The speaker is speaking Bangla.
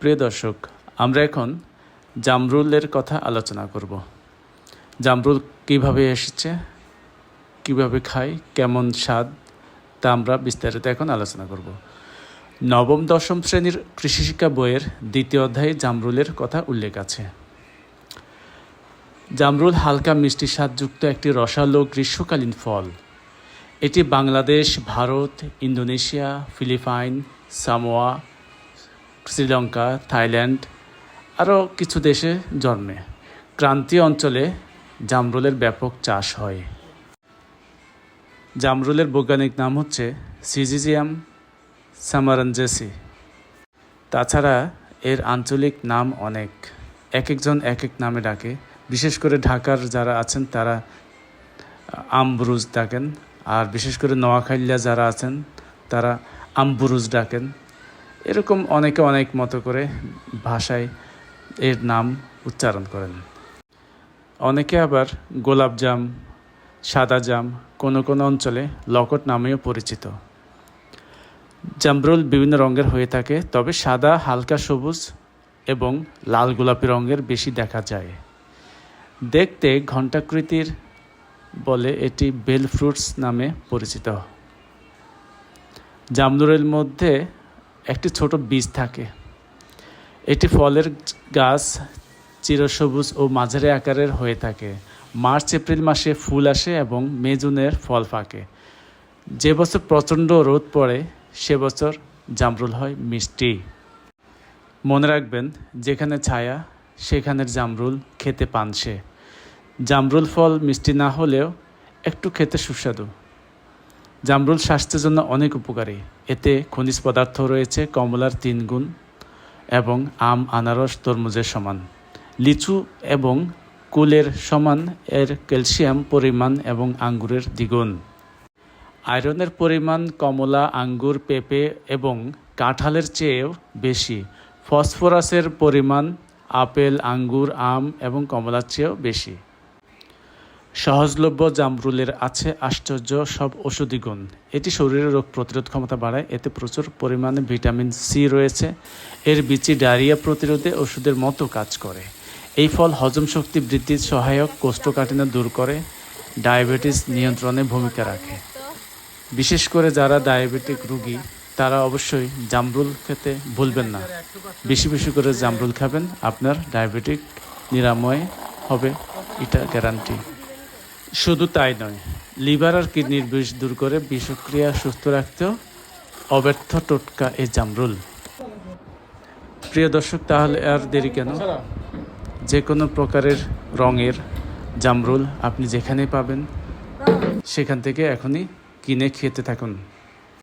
প্রিয় দর্শক, আমরা এখন জামরুলের কথা আলোচনা করব। জামরুল কীভাবে এসেছে, কীভাবে খাই কেমন স্বাদ, তা আমরা বিস্তারিত এখন আলোচনা করব। নবম, দশম শ্রেণির কৃষি শিক্ষা বইয়ের দ্বিতীয় অধ্যায়ে জামরুলের কথা উল্লেখ আছে। জামরুল হালকা মিষ্টি স্বাদযুক্ত একটি রসালো গ্রীষ্মকালীন ফল। এটি Bangladesh, Bharat, Indonesia, Philippines, Samoa Sri Lanka, Thailand, আরও কিছু দেশে জন্মে। ক্রান্তীয় অঞ্চলে জামরুলের ব্যাপক চাষ হয়। জামরুলের বৈজ্ঞানিক নাম হচ্ছে সিজিজিয়াম সামারানজেসি। তাছাড়া এর আঞ্চলিক নাম অনেক। এক একজন এক এক নামে ডাকে। বিশেষ করে ঢাকার যারা আছেন, তারা আমবুরুজ ডাকেন। আর বিশেষ করে নোয়াখাইল্লা যারা আছেন, তারা আমবুরুজ ডাকেন। এরকম অনেকে অনেক মতো করে ভাষায় এর নাম উচ্চারণ করেন। অনেকে আবার গোলাপজাম সাদা জাম, কোনো কোনো অঞ্চলে লকট নামেও পরিচিত। জামরুল বিভিন্ন রঙের হয়ে থাকে, তবে সাদা, হালকা সবুজ এবং লাল গোলাপি রঙের বেশি দেখা যায়। দেখতে ঘণ্টাকৃতির বলে এটি বেল ফ্রুটস নামে পরিচিত। জামরুলের মধ্যে একটি ছোট বীজ থাকে। এটি ফলের গাছ চিরসবুজ ও মাঝারি আকারের হয়ে থাকে। মার্চ, এপ্রিল মাসে ফুল আসে এবং মে, জুনের ফল পাকে যে বছর প্রচণ্ড রোদ পড়ে, সে বছর জামরুল হয় মিষ্টি। মনে রাখবেন, যেখানে ছায়া, সেখানের জামরুল খেতে পান সে। জামরুল ফল মিষ্টি না হলেও একটু খেতে সুস্বাদু। জামরুল স্বাস্থ্যের জন্য অনেক উপকারী। এতে খনিজ পদার্থ রয়েছে, কমলার তিন গুণ এবং আম, আনারস, তরমুজের সমান। লিচু এবং কুলের সমান এর ক্যালসিয়াম পরিমাণ এবং আঙ্গুরের দ্বিগুণ। আয়রনের পরিমাণ কমলা, আঙ্গুর, পেঁপে এবং কাঁঠালের চেয়েও বেশি। ফসফরাসের পরিমাণ আপেল, আঙ্গুর, আম এবং কমলার চেয়েও বেশি। সহজলভ্য জামরুলের আছে আশ্চর্য সব ওষুধি গুণ। এটি শরীরের রোগ প্রতিরোধ ক্ষমতা বাড়ায়, এতে প্রচুর পরিমাণে ভিটামিন সি রয়েছে। এর বিচি ডায়রিয়া প্রতিরোধে ওষুধের মতো কাজ করে। এই ফল হজম শক্তি বৃদ্ধির সহায়ক, কোষ্ঠকাঠিন্য দূর করে, ডায়াবেটিস নিয়ন্ত্রণে ভূমিকা রাখে। বিশেষ করে যারা ডায়াবেটিক রোগী, তারা অবশ্যই জামরুল খেতে ভুলবেন না। বেশি বেশি করে জামরুল খাবেন, আপনার ডায়াবেটিক নিরাময় হবে, এটা গ্যারান্টি শুধু তাই নয়, লিভার আর কিডনির বিষ দূর করে বিষক্রিয়া সুস্থ রাখতেও অব্যর্থ টোটকা এ জামরুল। প্রিয় দর্শক, তাহলে আর দেরি কেন? যে কোনো প্রকারের রঙের জামরুল আপনি যেখানে পাবেন, সেখান থেকে এখনই কিনে খেতে থাকুন।